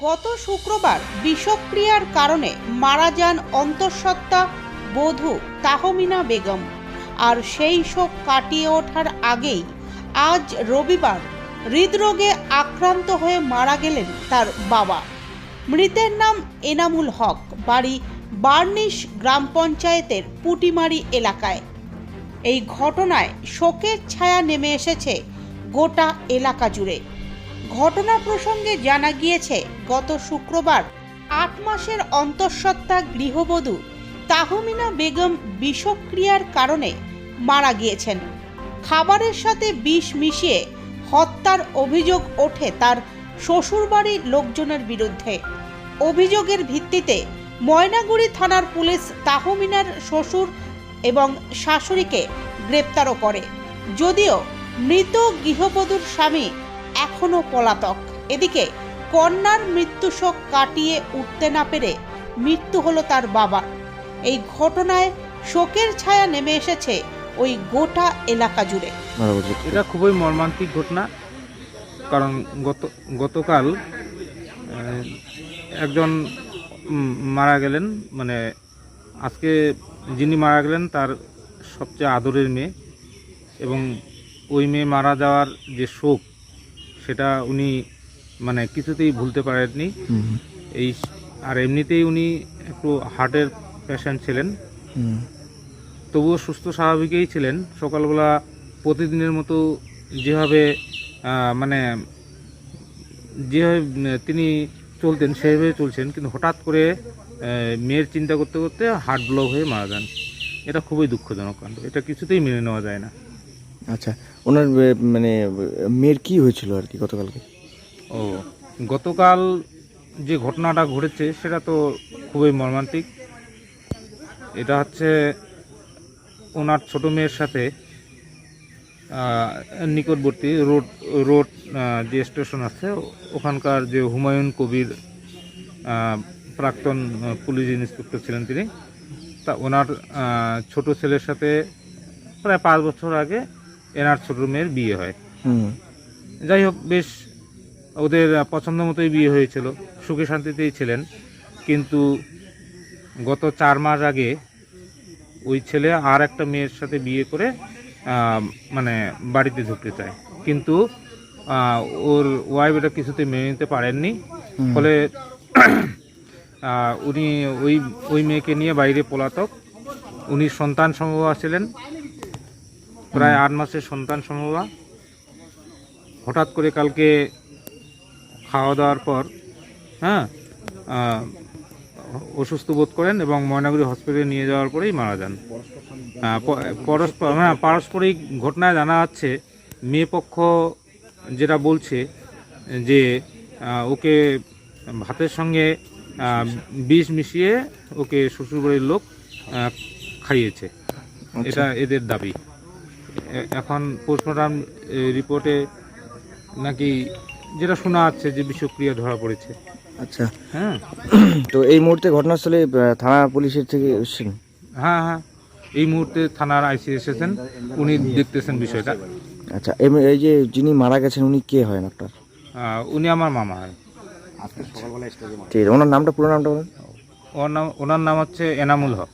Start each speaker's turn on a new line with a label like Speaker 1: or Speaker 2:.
Speaker 1: গত শুক্রবার বিষক্রিয়ার কারণে মারা যান অন্তঃসত্ত্বা বধূ তাহমিনা বেগম। আর সেই শোক কাটিয়ে ওঠার আগেই আজ রবিবার হৃদরোগে আক্রান্ত হয়ে মারা গেলেন তার বাবা। মৃতের নাম এনামুল হক, বাড়ি বার্নিশ গ্রাম পঞ্চায়েতের পুটিমারি এলাকায়। এই ঘটনায় শোকের ছায়া নেমে এসেছে গোটা এলাকা জুড়ে। ঘটনা প্রসঙ্গে জানা গিয়েছে, গত শুক্রবার আট মাসের অন্তঃসত্ত্বা গৃহবধূ তাহমিনা বেগম বিষক্রিয়ার কারণে মারা গিয়েছেন। খাবারের সাথে বিষ মিশিয়ে হত্যার অভিযোগ ওঠে তার শ্বশুরবাড়ির লোকজনের বিরুদ্ধে। অভিযোগের ভিত্তিতে ময়নাগুড়ি থানার পুলিশ তাহমিনার শ্বশুর এবং শাশুড়িকে গ্রেপ্তারও করে। যদিও মৃত গৃহবধূর স্বামী এখনও পলাতক। এদিকে কন্যার মৃত্যু শোক কাটিয়ে উঠতে না পেরে মৃত্যু হলো তার বাবার। এই ঘটনায় শোকের ছায়া নেমে এসেছে ওই গোটা এলাকা জুড়ে।
Speaker 2: এটা খুবই মর্মান্তিক ঘটনা কারণ গত গতকাল একজন মারা গেলেন মানে আজকে যিনি মারা গেলেন তার সবচেয়ে আদরের মেয়ে এবং ওই মেয়ে মারা যাওয়ার যে শোক সেটা উনি মানে কিছুতেই ভুলতে পারেননি। এই আর এমনিতেই উনি একটু হার্টের পেশেন্ট ছিলেন। তবুও সুস্থ স্বাভাবিকই ছিলেন। সকালবেলা প্রতিদিনের মতো যেভাবে মানে যেভাবে তিনি চলতেন সেভাবে চলছেন। কিন্তু হঠাৎ করে মেয়ের চিন্তা করতে করতে হার্ট ব্লক হয়ে মারা যান। এটা খুবই দুঃখজনক। কাণ্ড এটা কিছুতেই মেনে নেওয়া যায় না।
Speaker 3: আচ্ছা ওনার মানে মেয়ের কি হয়েছিল আর কি গতকালকে?
Speaker 2: ও, গতকাল যে ঘটনাটা ঘটেছে, সেটা তো খুবই মর্মান্তিক। এটা হচ্ছে ওনার ছোট মেয়ের সাথে নিকটবর্তী রোড রোড যে স্টেশন আছে, ওখানকার যে হুমায়ুন কবির প্রাক্তন পুলিশ ইন্সপেক্টর ছিলেন তিনি। তা ওনার ছোট ছেলের সাথে প্রায় পাঁচ বছর আগে এনার ছোট মেয়ের বিয়ে হয়। যাই হোক বেশ ওদের পছন্দ মতোই বিয়ে হয়েছিল সুখে শান্তিতেই ছিলেন। কিন্তু গত চার মাস আগে ওই ছেলে আর একটা মেয়ের সাথে বিয়ে করে মানে বাড়িতে ঢুকতে চায়। কিন্তু ওর ওয়াইফ এটা কিছুতে মেনে নিতে পারেননি। ফলে উনি ওই ওই মেয়েকে নিয়ে বাইরে পলাতক। উনি সন্তান সম্ভব ছিলেন। প্রায় আট মাসের সন্তান সম্ভবা হঠাৎ করে কালকে খাওয়া দাওয়ার পর হ্যাঁ অসুস্থ বোধ করেন এবং ময়নাগুড়ি হসপিটালে নিয়ে যাওয়ার পরেই মারা যান। পরস্পর হ্যাঁ পারস্পরিক ঘটনায় জানা যাচ্ছে মেয়ে পক্ষ যেটা বলছে যে ওকে ভাতের সঙ্গে বিষ মিশিয়ে ওকে শ্বশুরবাড়ির লোক খাইয়েছে। এটা এদের দাবি। এখন পোস্টমর্টম রিপোর্টে নাকি যেটা শোনা যাচ্ছে যে বিষক্রিয়া ধরা পড়েছে।
Speaker 3: আচ্ছা।
Speaker 2: হ্যাঁ।
Speaker 3: তো এই মুহূর্তে ঘটনাস্থলে থানা পুলিশের থেকে এসেছেন?
Speaker 2: হ্যাঁ হ্যাঁ। এই মুহূর্তে থানার আইসি এসেছেন। উনি দেখতেছেন বিষয়টা।
Speaker 3: আচ্ছা এই যে যিনি মারা গেছেন উনি কে হয় আপনার
Speaker 2: উনি আমার মামা হয়।
Speaker 3: ঠিক আছে ওনার নামটা পুরো নামটা বলেন।
Speaker 2: ওর নাম ওনার নাম হচ্ছে এনামুল হক।